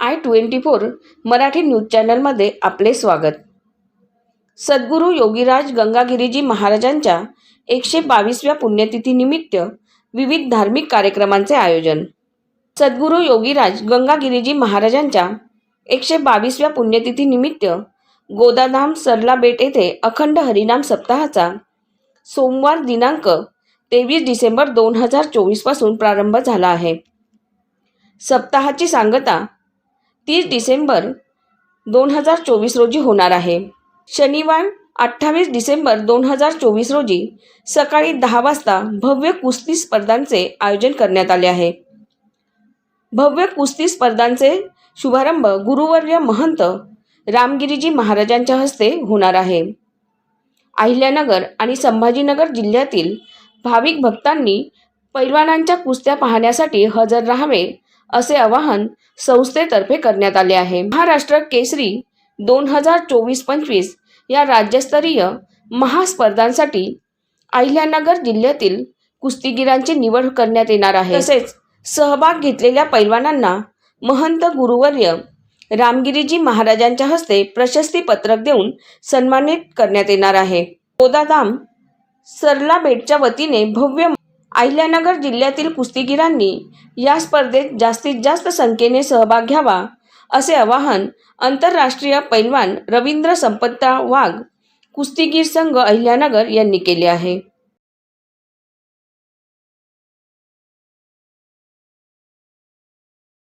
I twenty four Marathi news चॅनलमध्ये आपले स्वागत. सद्गुरू योगीराज गंगागिरीजी महाराजांच्या एकशे बावीसव्या पुण्यतिथीनिमित्त विविध धार्मिक कार्यक्रमांचे आयोजन. सद्गुरू योगीराज गंगागिरीजी महाराजांच्या एकशे बावीसव्या पुण्यतिथीनिमित्त गोदाधाम सरला बेट येथे अखंड हरिनाम सप्ताहाचा सोमवार दिनांक तेवीस डिसेंबर दोन हजार चोवीसपासून प्रारंभ झाला आहे. सप्ताहाची सांगता तीस डिसेंबर दोन हजार चोवीस रोजी होणार आहे. शनिवार अठ्ठावीस डिसेंबर दोन हजार चोवीस रोजी सकाळी दहा वाजता भव्य कुस्ती स्पर्धांचे आयोजन करण्यात आले आहे. भव्य कुस्ती स्पर्धांचे शुभारंभ गुरुवर्य महंत रामगिरीजी महाराजांच्या हस्ते होणार आहे. अहिल्यानगर आणि संभाजीनगर जिल्ह्यातील भाविक भक्तांनी पैलवानांच्या कुस्त्या पाहण्यासाठी हजर राहावे असे आवाहन संस्थेतर्फे करण्यात आले आहे. महाराष्ट्र केसरी दोन हजार चोवीस पंचवीस या राज्यस्तरीय महास्पर्धांसाठी अहिल्यानगर जिल्ह्यातील कुस्तीगिरांची निवड करण्यात येणार आहे. तसेच सहभाग घेतलेल्या पैलवानांना महंत गुरुवर्य रामगिरीजी महाराजांच्या हस्ते प्रशस्ती पत्रक देऊन सन्मानित करण्यात येणार आहे. गोदाधाम सरला बेटच्या वतीने भव्य अहिल्यानगर जिल्ह्यातील कुस्तीगीरांनी या स्पर्धेत जास्तीत जास्त संख्येने सहभाग घ्यावा असे आवाहन आंतरराष्ट्रीय पैलवान रवींद्र संपत्ता वाघ कुस्तीगीर संघ अहिल्यानगर यांनी केले आहे.